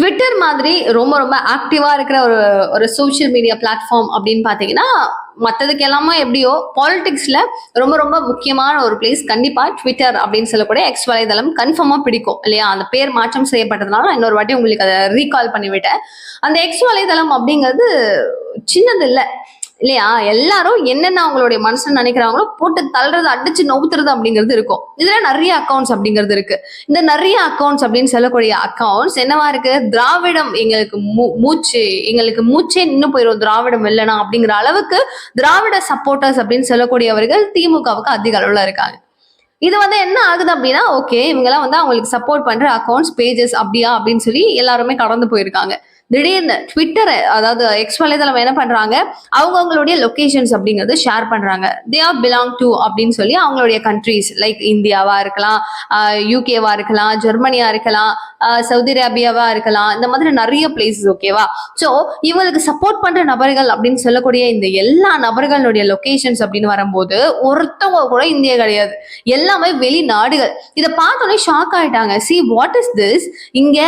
Twitter மாதிரி ரொம்ப ரொம்ப ஆக்டிவா இருக்கிற ஒரு ஒரு சோஷியல் மீடியா பிளாட்ஃபார்ம் அப்படின்னு பாத்தீங்கன்னா மற்றதுக்கு எல்லாமே எப்படியோ பாலிடிக்ஸ்ல ரொம்ப ரொம்ப முக்கியமான ஒரு பிளேஸ் கண்டிப்பா ட்விட்டர் அப்படின்னு சொல்லக்கூடிய எக்ஸ் வலைதளம் கன்ஃபார்மா பிடிக்கும் இல்லையா? அந்த பேர் மாற்றம் செய்யப்பட்டதுனால நான் இன்னொரு வாட்டி உங்களுக்கு அதை ரீகால் பண்ணிவிட்டேன். அந்த எக்ஸ் வலைதளம் அப்படிங்கிறது சின்னது இல்லை. இல்லையா? எல்லாரும் என்னென்ன அவங்களுடைய மனசுல நினைக்கிறாங்களோ போட்டு தள்ளுறது அடிச்சு நவுத்துறது அப்படிங்கிறது இருக்கும். இதுல நிறைய அக்கௌண்ட்ஸ் அப்படிங்கிறது இருக்கு. இந்த நிறைய அக்கௌண்ட்ஸ் அப்படின்னு சொல்லக்கூடிய அக்கௌண்ட்ஸ் என்னவா இருக்கு? திராவிடம் எங்களுக்கு மூ- மூச்சு எங்களுக்கு மூச்சே நின்று போயிடும் திராவிடம் இல்லைனா அப்படிங்கிற அளவுக்கு திராவிட சப்போர்ட்டர்ஸ் அப்படின்னு சொல்லக்கூடியவர்கள் திமுகவுக்கு அதிக அளவுல இருக்காங்க. இது வந்து என்ன ஆகுது அப்படின்னா ஓகே இவங்கெல்லாம் வந்து அவங்களுக்கு சப்போர்ட் பண்ற அக்கௌண்ட்ஸ் பேஜஸ் அப்படியா அப்படின்னு சொல்லி எல்லாருமே கடந்து போயிருக்காங்க. திடீர்னு ட்விட்டர் அதாவது எக்ஸ் வலைதளம் என்ன பண்றாங்க? அவங்கவுங்களுடைய லொக்கேஷன்ஸ் அப்படிங்கறது ஷேர் பண்றாங்க. தே ஆர் பிலாங் டு அப்படின்னு சொல்லி அவங்களுடைய கண்ட்ரீஸ் லைக் இந்தியாவா இருக்கலாம் யூகேவா இருக்கலாம் ஜெர்மனியா இருக்கலாம் சவுதி அரேபியாவா இருக்கலாம் இந்த மாதிரி நிறைய பிளேசஸ் ஓகேவா ஸோ இவங்களுக்கு சப்போர்ட் பண்ற நபர்கள் அப்படின்னு சொல்லக்கூடிய இந்த எல்லா நபர்களுடைய லொக்கேஷன்ஸ் அப்படின்னு வரும்போது ஒருத்தவங்க கூட இந்தியா கிடையாது. எல்லாமே வெளிநாடுகள். இதை பார்த்தோன்னே ஷாக் ஆயிட்டாங்க. சி வாட் இஸ் திஸ் இங்க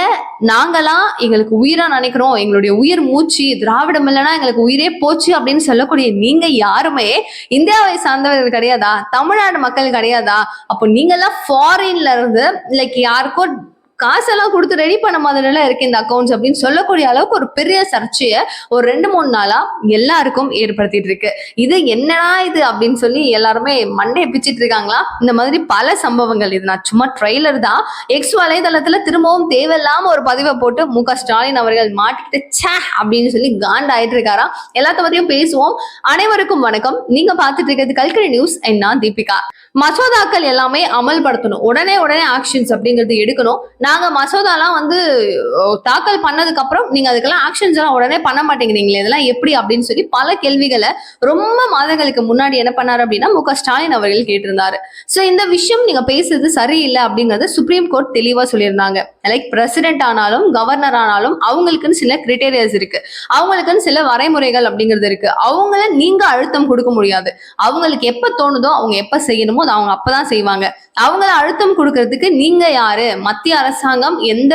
நாங்களாம் எங்களுக்கு உயிரா நினைக்கிறோம் எங்களுடைய உயிர் மூச்சு திராவிடம் இல்லைன்னா எங்களுக்கு உயிரே போச்சு அப்படின்னு சொல்லக்கூடிய நீங்க யாருமே இந்தியாவை சார்ந்தவர்கள் கிடையாதா? தமிழ்நாடு மக்கள் கிடையாதா? அப்போ நீங்க எல்லாம் ஃபாரின்ல இருந்து லைக் யாருக்கோ காசெல்லாம் கொடுத்து ரெடி பண்ண மாதிரிலாம் இருக்கு இந்த அக்கௌண்ட்ஸ் அப்படின்னு சொல்லக்கூடிய அளவுக்கு ஒரு பெரிய சர்ச்சையை ஒரு ரெண்டு மூணு நாளா எல்லாருக்கும் ஏற்படுத்திட்டு இருக்கு. இது என்னடா இது அப்படின்னு சொல்லி எல்லாருமே மண்டையை பிச்சுட்டு இருக்காங்களா? இந்த மாதிரி பல சம்பவங்கள். இது நான் சும்மா ட்ரெய்லர் தான். எக்ஸ் வலைதளத்துல திரும்பவும் தேவையில்லாம ஒரு பதிவை போட்டு மு ஸ்டாலின் அவர்கள் மாட்டிக்கிட்டு சே அப்படின்னு சொல்லி காண்ட் ஆயிட்டு எல்லாத்த பத்தியும் பேசுவோம். அனைவருக்கும் வணக்கம். நீங்க பாத்துட்டு இருக்கிறது கல்கரி நியூஸ். என்ன நான் தீபிகா. மசோதாக்கள் எல்லாமே அமல்படுத்தணும். உடனே உடனே ஆக்ஷன்ஸ் அப்படிங்கிறது எடுக்கணும். நாங்க மசோதாலாம் வந்து தாக்கல் பண்ணதுக்கு அப்புறம் நீங்க அதுக்கெல்லாம் ஆக்ஷன்ஸ் எல்லாம் உடனே பண்ண மாட்டேங்கிறீங்களே இதெல்லாம் எப்படி அப்படின்னு சொல்லி பல கேள்விகளை ரொம்ப மாதங்களுக்கு முன்னாடி என்ன பண்ணாரு அப்படின்னா மு ஸ்டாலின் அவர்கள் கேட்டிருந்தாரு. சோ இந்த விஷயம் நீங்க பேசுறது சரியில்லை அப்படிங்கறத சுப்ரீம் கோர்ட் தெளிவா சொல்லியிருந்தாங்க. லைக் பிரசிடென்ட் ஆனாலும் கவர்னர் ஆனாலும் அவங்களுக்குன்னு சில கிரிட்டேரியாஸ் இருக்கு. அவங்களுக்குன்னு சில வரைமுறைகள் அப்படிங்கிறது இருக்கு. அவங்கள நீங்க அழுத்தம் கொடுக்க முடியாது. அவங்களுக்கு எப்ப தோணுதோ அவங்க எப்ப செய்யணுமோ அதை அவங்க அப்பதான் செய்வாங்க. அவங்கள அழுத்தம் கொடுக்கறதுக்கு நீங்க யாரு? மத்திய அரசாங்கம் எந்த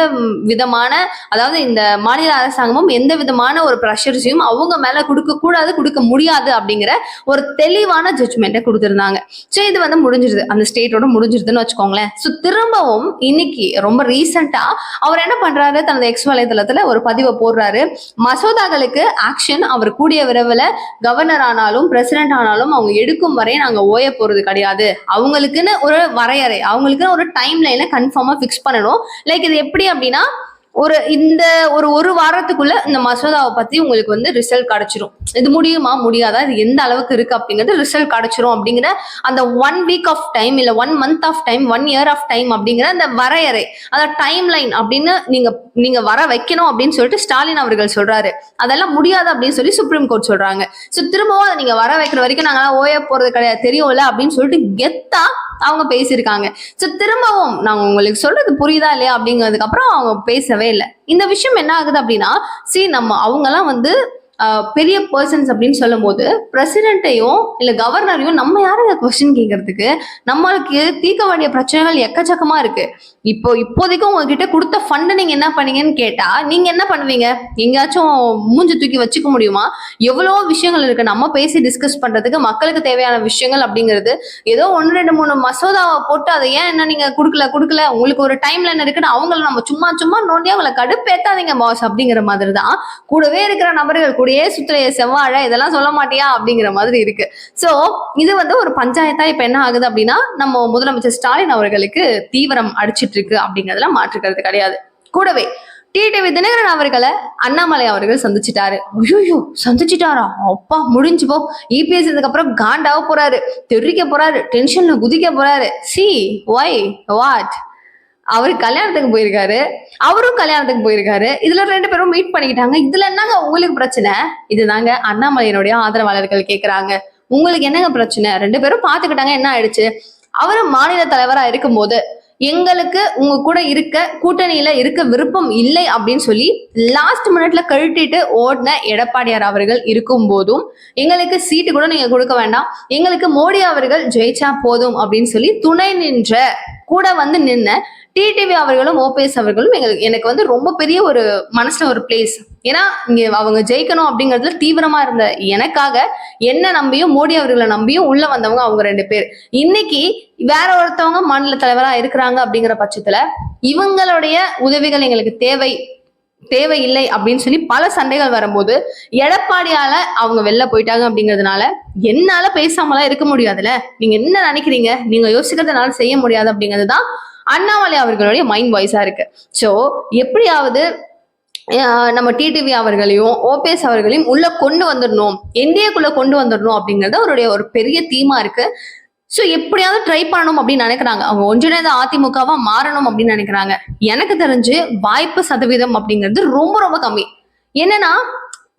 விதமான அதாவது இந்த மாநில அரசாங்கமும் எந்த விதமான ஒரு ப்ரெஷர்ஸையும் அவங்க மேல கொடுக்க கூடாது கொடுக்க முடியாது அப்படிங்கிற ஒரு தெளிவான ஜட்மெண்ட்டை கொடுத்துருந்தாங்க. ஸோ இது வந்து முடிஞ்சிருது. அந்த ஸ்டேட்டோட முடிஞ்சிருதுன்னு வச்சுக்கோங்களேன். ஸோ திரும்பவும் இன்னைக்கு ரொம்ப ரீசெண்டா அவர் என்ன பண்றாரு? தனது எக்ஸ் வலைதளத்துல ஒரு பதிவை போடுறாரு. மசோதாக்களுக்கு ஆக்ஷன் அவர் கூடிய விரைவில் கவர்னர் ஆனாலும் பிரசிடென்ட் ஆனாலும் அவங்க எடுக்கும் வரை நாங்க ஓய போறது கிடையாது. அவங்களுக்குன்னு ஒரு வரையறை அவங்களுக்குன்னு ஒரு டைம் லைனை கன்ஃபார்மா ஃபிக்ஸ் பண்ணணும். லைக் இது எப்படி அப்படின்னா ஒரு இந்த ஒரு ஒரு வாரத்துக்குள்ள இந்த மசோதாவை பத்தி உங்களுக்கு வந்து ரிசல்ட் கிடைச்சிரும். இது முடியுமா? முடியாதா? இது எந்த அளவுக்கு இருக்கு அப்படிங்கிறது ரிசல்ட் கிடைச்சிரும் அப்படிங்கிற அந்த ஒன் வீக் ஆஃப் டைம் இல்ல one month of time one year of time அப்படிங்கிற அந்த வரையறை அந்த டைம் லைன் அப்படின்னு நீங்க நீங்க வர வைக்கணும் அப்படின்னு சொல்லிட்டு ஸ்டாலின் அவர்கள் சொல்றாரு. அதெல்லாம் முடியாது அப்படின்னு சொல்லி சுப்ரீம் கோர்ட் சொல்றாங்க. ஸோ திரும்பவும் அதை நீங்க வர வைக்கிற வரைக்கும் நாங்களாம் ஓய போறது கிடையாது. தெரியும்ல அப்படின்னு சொல்லிட்டு கெத்தா அவங்க பேசியிருக்காங்க. ஸோ திரும்பவும் நாங்க உங்களுக்கு சொல்றது புரியுதா இல்லையா அப்படிங்கிறதுக்கு அப்புறம் அவங்க பேசவே இல்லை. இந்த விஷயம் என்ன ஆகுது அப்படின்னா சி நம்ம அவங்கெல்லாம் வந்து பெரிய பர்சன்ஸ் அப்படின்னு சொல்லும் போது பிரசிடென்ட்டையும் இல்ல கவர்னரையும் நம்ம யாரும் கொஸ்டின் கேட்கறதுக்கு நம்மளுக்கு தீர்க்க வேண்டிய பிரச்சனைகள் எக்கச்சக்கமா இருக்கு. இப்போ இப்போதைக்கு உங்ககிட்ட கொடுத்த ஃபண்ட் நீங்க என்ன பண்ணீங்கன்னு கேட்டா நீங்க என்ன பண்ணுவீங்க? எங்கேயாச்சும் மூஞ்சி தூக்கி வச்சுக்க முடியுமா? எவ்வளோ விஷயங்கள் இருக்கு. நம்ம பேசி டிஸ்கஸ் பண்றதுக்கு மக்களுக்கு தேவையான விஷயங்கள் அப்படிங்கிறது ஏதோ ஒன்று ரெண்டு மூணு மசோதாவை போட்டு அதை ஏன் என்ன நீங்க கொடுக்கல கொடுக்கல? உங்களுக்கு ஒரு டைம்ல என்ன இருக்குன்னு அவங்கள நம்ம சும்மா சும்மா நோண்டி அவங்கள கடுப்பேத்தாதீங்க பாஸ் அப்படிங்கிற மாதிரி தான் கூடவே இருக்கிற நபர்கள் கூடயே சுத்துறைய செவ்வாழை இதெல்லாம் சொல்ல மாட்டியா அப்படிங்கிற மாதிரி இருக்கு. சோ இது வந்து ஒரு பஞ்சாயத்தா இப்ப என்ன ஆகுது அப்படின்னா நம்ம முதலமைச்சர் ஸ்டாலின் அவர்களுக்கு தீவிரம் அடிச்சிட்டு இருக்கு அப்படிங்கறதுல மாற்றுக்கிறது கிடையாது. கூடவே டிடிவி தினகரன் அவர்களை அண்ணாமலை அவர்கள் சந்திச்சிட்டாரு. ஐயோ சந்திச்சிட்டாரா? அப்பா முடிஞ்சு போ. இபிஎஸ் இதுக்கு அப்புறம் காண்டாவ போறாரு. தெரிக்க போறாரு. டென்ஷன்ல குதிக்க போறாரு. சி ஒய் வாட் அவர் கல்யாணத்துக்கு போயிருக்காரு அவரும் கல்யாணத்துக்கு போயிருக்காரு. இதுல ரெண்டு பேரும் மீட் பண்ணிக்கிட்டாங்க. இதுல என்னங்க உங்களுக்கு பிரச்சனை? இதுதாங்க அண்ணாமலையினுடைய ஆதரவாளர்கள் கேக்குறாங்க. உங்களுக்கு என்னங்க பிரச்சனை? ரெண்டு பேரும் பாத்துக்கிட்டாங்க என்ன ஆயிடுச்சு? அவரு மாநில தலைவரா இருக்கும்போது எங்களுக்கு உங்க கூட இருக்க கூட்டணியில இருக்க விருப்பம் இல்லை அப்படின்னு சொல்லி லாஸ்ட் மினிட்ல கழட்டிட்டு ஓடின எடப்பாடியார் அவர்கள் இருக்கும் போதும் எங்களுக்கு சீட்டு கூட நீங்க கொடுக்க வேண்டாம். எங்களுக்கு மோடி அவர்கள் ஜெயிச்சா போதும் அப்படின்னு சொல்லி துணை நின்ற கூட வந்து நின்ன டிடிவி அவர்களும் ஓபிஎஸ் அவர்களும் எங்களுக்கு எனக்கு வந்து ரொம்ப பெரிய ஒரு மனசுல ஒரு பிளேஸ் ஏன்னா இங்க அவங்க ஜெயிக்கணும் அப்படிங்கிறதுல தீவிரமா இருந்த எனக்காக என்ன நம்பியும் மோடி அவர்களை நம்பியும் உள்ள வந்தவங்க அவங்க ரெண்டு பேர். இன்னைக்கு வேற ஒருத்தவங்க மாநில தலைவரா இருக்கிறாங்க அப்படிங்கிற பட்சத்துல இவங்களுடைய உதவிகள் எங்களுக்கு தேவை. தேவையில்லை அப்படின்னு சொல்லி பல சண்டைகள் வரும்போது எடப்பாடியால அவங்க வெளில போயிட்டாங்க அப்படிங்கிறதுனால என்னால பேசாமலாம் இருக்க முடியாதுல்ல? நீங்க என்ன நினைக்கிறீங்க? நீங்க யோசிக்கிறதுனால செய்ய முடியாது அப்படிங்கிறது தான் அண்ணாமலை அவர்களுடைய மைண்ட் வாய்ஸா இருக்கு. ஸோ எப்படியாவது நம்ம டிடிவி அவர்களையும் ஓபிஎஸ் அவர்களையும் உள்ள கொண்டு வந்துடணும். என்டிஏக்குள்ள கொண்டு வந்துடணும் அப்படிங்கிறது அவருடைய ஒரு பெரிய தீமா இருக்கு. ஸோ எப்படியாவது ட்ரை பண்ணணும் அப்படின்னு நினைக்கிறாங்க. அவங்க ஒன்றிணைந்த அதிமுகவா மாறணும் அப்படின்னு நினைக்கிறாங்க. எனக்கு தெரிஞ்சு வாய்ப்பு சதவீதம் அப்படிங்கிறது ரொம்ப ரொம்ப கம்மி. என்னன்னா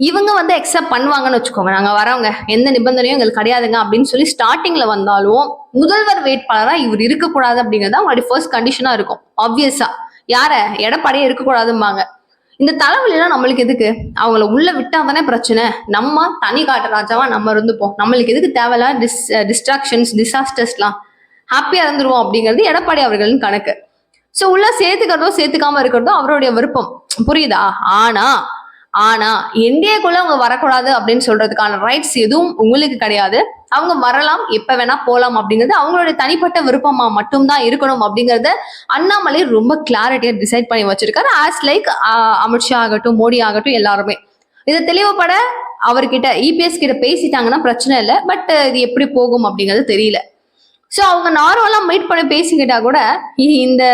இவங்க வந்து அக்செப்ட் பண்ணுவாங்கன்னு வச்சுக்கோங்க. நாங்க வரவங்க எந்த நிபந்தனையும் எங்களுக்கு கிடையாதுங்க அப்படின்னு சொல்லி ஸ்டார்டிங்ல வந்தாலும் முதல்வர் வேட்பாளரா இவர் இருக்கக்கூடாது அப்படிங்கிறது அவங்களுடைய ஃபர்ஸ்ட் கண்டிஷனா இருக்கும். ஆப்வியஸா யார? எடப்பாடியே இருக்கக்கூடாதும்பாங்க. இந்த தலைவலிலாம் நம்மளுக்கு எதுக்கு? அவங்கள உள்ள விட்டா தானே பிரச்சனை. நம்ம தனி காட்டு ராஜாவா நம்ம இருந்துப்போம். நம்மளுக்கு எதுக்கு தேவையில்ல டிஸ் டிஸ்ட்ராக்ஷன்ஸ் டிசாஸ்டர்ஸ்லாம் ஹாப்பியா இருந்துருவோம் அப்படிங்கிறது எடப்பாடி அவர்களின் கணக்கு. ஸோ உள்ள சேர்த்துக்கிறதோ சேர்த்துக்காம இருக்கிறதோ அவருடைய விருப்பம். புரியுதா? ஆனா ஆனா இந்தியாக்குள்ள அவங்க வரக்கூடாது அப்படின்னு சொல்றதுக்கான ரைட்ஸ் எதுவும் உங்களுக்கு கிடையாது. அவங்க வரலாம் எப்ப வேணா போலாம் அப்படிங்கிறது அவங்களுடைய தனிப்பட்ட விருப்பமா மட்டும்தான் இருக்கணும் அப்படிங்கறத அண்ணாமலை ரொம்ப கிளாரிட்டியா டிசைட் பண்ணி வச்சிருக்காரு. ஆஸ் லைக் அமித்ஷா ஆகட்டும் மோடி ஆகட்டும் எல்லாருமே. இதை தெளிவுபட அவர்கிட்ட இபிஎஸ் கிட்ட பேசிட்டாங்கன்னா பிரச்சனை இல்லை பட் இது எப்படி போகும் அப்படிங்கிறது தெரியல. ஸோ அவங்க நார்மலா மீட் பண்ணி பேசிக்கிட்டா கூட இ- இந்த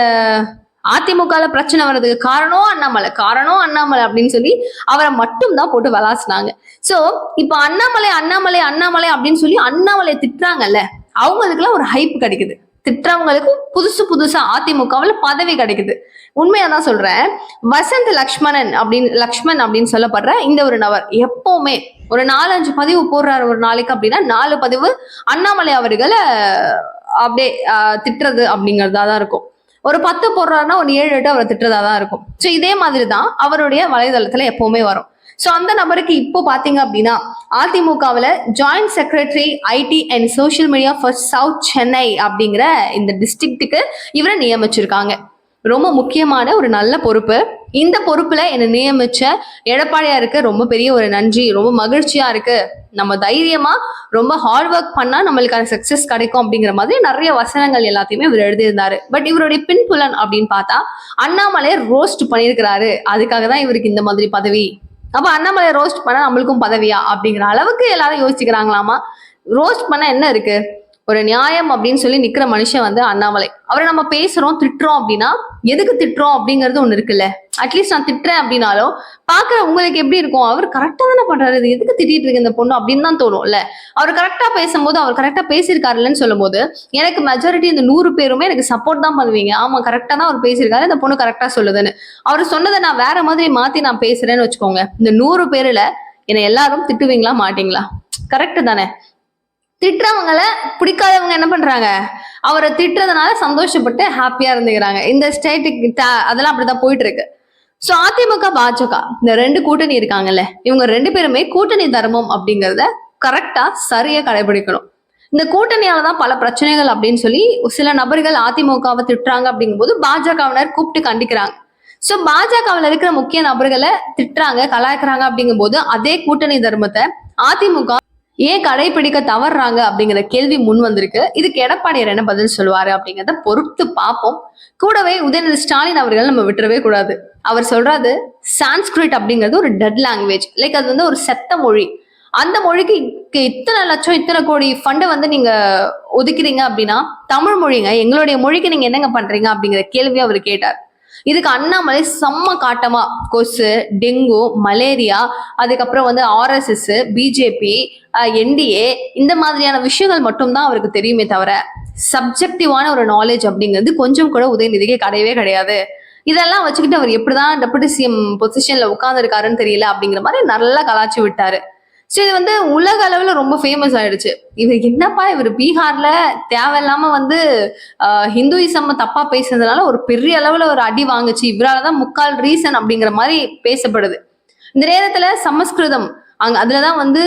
அதிமுகல பிரச்சனை வர்றதுக்கு காரணம் அண்ணாமலை. காரணம் அண்ணாமலை அப்படின்னு சொல்லி அவரை மட்டும் தான் போட்டு விளாசினாங்க. சோ இப்போ அண்ணாமலை அண்ணாமலை அண்ணாமலை அப்படின்னு சொல்லி அண்ணாமலை திட்டுறாங்கல்ல அவங்களுக்குலாம் ஒரு ஹைப் கிடைக்குது. திட்டுறவங்களுக்கு புதுசு புதுசா அதிமுகவில் பதவி கிடைக்குது. உண்மையா தான் சொல்றேன். வசந்த் லக்ஷ்மணன் அப்படின்னு லக்ஷ்மண் அப்படின்னு சொல்லப்படுற இந்த ஒரு நபர் எப்பவுமே ஒரு நாலஞ்சு பதிவு போடுறாரு ஒரு நாளைக்கு அப்படின்னா நாலு பதிவு அண்ணாமலை அவர்களை அப்படியே திட்டுறது அப்படிங்கறதா தான் இருக்கும். ஒரு பத்து போடுறாருன்னா ஒரு ஏழு எட்டு அவரை திட்டுறதா தான் இருக்கும். ஸோ இதே மாதிரி தான் அவருடைய வலைதளத்துல எப்பவுமே வரும். ஸோ அந்த நபருக்கு இப்போ பார்த்தீங்க அப்படின்னா அதிமுகவில் joint secretary IT and social media for South Chennai அப்படிங்கிற இந்த டிஸ்ட்ரிக்ட்டுக்கு இவரை நியமிச்சிருக்காங்க. ரொம்ப முக்கியமான ஒரு நல்ல பொறுப்பு. இந்த பொறுப்புல என்னை நியமிச்ச எடப்பாடியாருக்கு ரொம்ப பெரிய ஒரு நன்றி ரொம்ப மகிழ்ச்சியா இருக்கு. நம்ம தைரியமா ரொம்ப ஹார்ட் ஒர்க் பண்ணா நம்மளுக்கான சக்சஸ் கிடைக்கும் அப்படிங்கிற மாதிரி நிறைய வசனங்கள் எல்லாத்தையுமே இவர் எழுதியிருந்தாரு. பட் இவருடைய பின்புலன் அப்படின்னு பார்த்தா அண்ணாமலையை ரோஸ்ட் பண்ணியிருக்கிறாரு. அதுக்காக தான் இவருக்கு இந்த மாதிரி பதவி. அப்ப அண்ணாமலை ரோஸ்ட் பண்ண நம்மளுக்கும் பதவியா அப்படிங்கிற அளவுக்கு எல்லாரும் யோசிச்சுக்கிறாங்களாமா? ரோஸ்ட் பண்ண என்ன இருக்கு? ஒரு நியாயம் அப்படின்னு சொல்லி நிக்கிற மனுஷன் வந்து அண்ணாமலை. அவரை நம்ம பேசுறோம் திட்டுறோம் அப்படின்னா எதுக்கு திட்டுறோம் அப்படிங்கிறது ஒண்ணு இருக்குல்ல. அட்லீஸ்ட் நான் திட்டுறேன் அப்படின்னாலும் பாக்குற உங்களுக்கு எப்படி இருக்கும்? அவர் கரெக்டா தானே பண்றாரு. இது எதுக்கு திட்டிட்டு இருக்கு இந்த பொண்ணு அப்படின்னு தான் தோணும்ல. அவர் கரெக்டா பேசும்போது அவர் கரெக்டா பேசியிருக்காருல்லன்னு சொல்லும்போது எனக்கு மெஜாரிட்டி இந்த நூறு பேருமே எனக்கு சப்போர்ட் தான் பண்ணுவீங்க. ஆமா கரெக்டா தான் அவர் பேசியிருக்காரு. இந்த பொண்ணு கரெக்டா சொல்லுதுன்னு. அவர் சொன்னதை நான் வேற மாதிரி மாத்தி நான் பேசுறேன்னு வச்சுக்கோங்க. இந்த நூறு பேர்ல என்னை எல்லாரும் திட்டுவீங்களா மாட்டீங்களா? கரெக்ட் தானே. திட்டுறவங்களை பிடிக்காதவங்க என்ன பண்றாங்க? அவரை திட்டுறதுனால சந்தோஷப்பட்டு ஹாப்பியா இருந்துக்கிறாங்க. இந்த ஸ்டேட்டுக்கு அதெல்லாம் அப்படிதான் போயிட்டு இருக்கு ஸோ அதிமுக பாஜக இந்த ரெண்டு கூட்டணி இருக்காங்கல்ல இவங்க ரெண்டு பேருமே கூட்டணி தர்மம் அப்படிங்கறத கரெக்டா சரியா கடைபிடிக்கணும். இந்த கூட்டணியால தான் பல பிரச்சனைகள் அப்படின்னு சொல்லி சில நபர்கள் அதிமுகவை திட்டுறாங்க அப்படிங்கும்போது பாஜகவினர் கூப்பிட்டு கண்டிக்கிறாங்க. ஸோ பாஜகவில் இருக்கிற முக்கிய நபர்களை திட்டுறாங்க கலாய்க்கிறாங்க அப்படிங்கும்போது அதே கூட்டணி தர்மத்தை அதிமுக ஏன் கடைபிடிக்க தவறுறாங்க அப்படிங்கிற கேள்வி முன் வந்திருக்கு. இதுக்கு எடப்பாடியார் என்ன பதில் சொல்லுவாரு அப்படிங்கிறத பொறுத்து பார்ப்போம். கூடவே உதயநிதி ஸ்டாலின் அவர்கள் நம்ம விட்டுறவே கூடாது. அவர் சொல்றாரு சான்ஸ்கிரிட் அப்படிங்கிறது ஒரு டெட் லாங்குவேஜ் லைக் அது வந்து ஒரு செத்த மொழி. அந்த மொழிக்கு இத்தனை லட்சம் இத்தனை கோடி ஃபண்டை வந்து நீங்க ஒதுக்கிறீங்க அப்படின்னா தமிழ் மொழிங்க எங்களுடைய மொழிக்கு நீங்க என்னங்க பண்றீங்க அப்படிங்கிற கேள்வி அவர் கேட்டார். இதுக்கு அண்ணாமலை செம்ம காட்டமா கொசு டெங்கு மலேரியா அதுக்கப்புறம் வந்து ஆர்எஸ்எஸ் பிஜேபி என்டிஏ இந்த மாதிரியான விஷயங்கள் மட்டும்தான் அவருக்கு தெரியுமே தவிர சப்ஜெக்டிவான ஒரு நாலேஜ் அப்படிங்கிறது கொஞ்சம் கூட உதயநிதிக்கு கிடையவே கிடையாது. இதெல்லாம் வச்சுக்கிட்டு அவர் எப்படிதான் டெபுட்டி சிஎம் பொசிஷன்ல உட்கார்ந்துருக்காருன்னு தெரியல அப்படிங்கிற மாதிரி நல்லா கலாச்சி விட்டாரு. ஸோ இது வந்து உலக அளவில் ரொம்ப ஃபேமஸ் ஆயிடுச்சு. இவர் என்னப்பா இவர் பீகார்ல தேவையில்லாம வந்து ஆஹ், ஹிந்துயிசம் தப்பா பேசுனதுனால ஒரு பெரிய அளவில் ஒரு அடி வாங்குச்சு. இவராலதான் முக்கால் ரீசன் அப்படிங்கிற மாதிரி பேசப்படுது. இந்த நேரத்துல சமஸ்கிருதம் அங்க அதுலதான் வந்து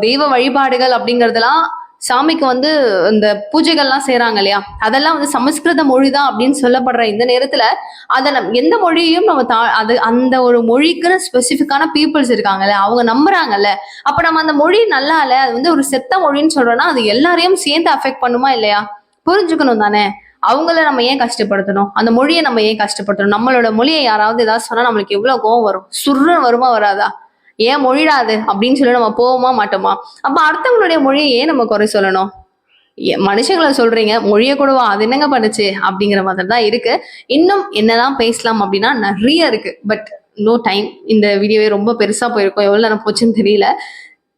தெய்வ வழிபாடுகள் அப்படிங்கறதெல்லாம் சாமிக்கு வந்து இந்த பூஜைகள்லாம் செய்யறாங்க இல்லையா? அதெல்லாம் வந்து சமஸ்கிருத மொழி தான் அப்படின்னு சொல்லப்படுற இந்த நேரத்துல அதை நம் எந்த மொழியையும் நம்ம தா அது அந்த ஒரு மொழிக்குன்னு ஸ்பெசிஃபிக்கான பீப்புள்ஸ் இருக்காங்கல்ல அவங்க நம்புறாங்கல்ல. அப்ப நம்ம அந்த மொழி நல்லா இல்ல அது வந்து ஒரு செத்த மொழின்னு சொல்றோம்னா அது எல்லாரையும் சேர்ந்து அஃபெக்ட் பண்ணுமா இல்லையா? புரிஞ்சுக்கணும் தானே. அவங்கள நம்ம ஏன் கஷ்டப்படுத்தணும்? அந்த மொழியை நம்ம ஏன் கஷ்டப்படுத்தணும்? நம்மளோட மொழியை யாராவது ஏதாவது சொன்னா நம்மளுக்கு எவ்வளவு கோவம் வரும்? சுருன்னு வருமா வராதா? ஏன் மொழிடாது அப்படின்னு சொல்லி நம்ம போவோமா மாட்டோமா? அப்ப அடுத்தவங்களுடைய மொழியை ஏன் நம்ம குறை சொல்லணும்? மனுஷங்களை சொல்றீங்க மொழியை கூடவா? அது என்னங்க பண்ணுச்சு? அப்படிங்கிற மாதிரி தான் இருக்கு. இன்னும் என்னதான் பேசலாம் அப்படின்னா நிறைய இருக்கு. பட் நோ டைம் இந்த வீடியோவே ரொம்ப பெருசா போயிருக்கும். எவ்வளவு நேரம் போச்சுன்னு தெரியல.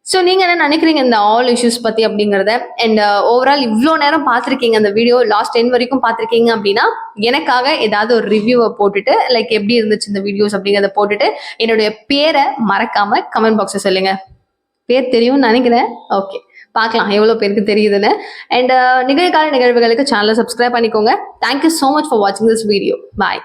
ஸோ நீங்கள் என்ன நினைக்கிறீங்க இந்த ஆல் இஷ்யூஸ் பற்றி அப்படிங்கிறத? அண்ட் ஓவரால் uh, இவ்வளோ நேரம் பார்த்துருக்கீங்க அந்த வீடியோ லாஸ்ட் டென் வரைக்கும் பார்த்துருக்கீங்க அப்படின்னா எனக்காக ஏதாவது ஒரு ரிவ்யூவை போட்டுட்டு லைக் எப்படி இருந்துச்சு இந்த வீடியோஸ் அப்படிங்கிறத போட்டுட்டு என்னுடைய பேரை மறக்காம கமெண்ட் பாக்ஸை சொல்லுங்க. பேர் தெரியும்னு நினைக்கிறேன். ஓகே பார்க்கலாம் எவ்வளோ பேருக்கு தெரியுதுன்னு. அண்ட் uh, நிகழ்கால நிகழ்வுகளுக்கு சேனலை சப்ஸ்கிரைப் பண்ணிக்கோங்க. Thank you so much for வாட்சிங் திஸ் வீடியோ பாய்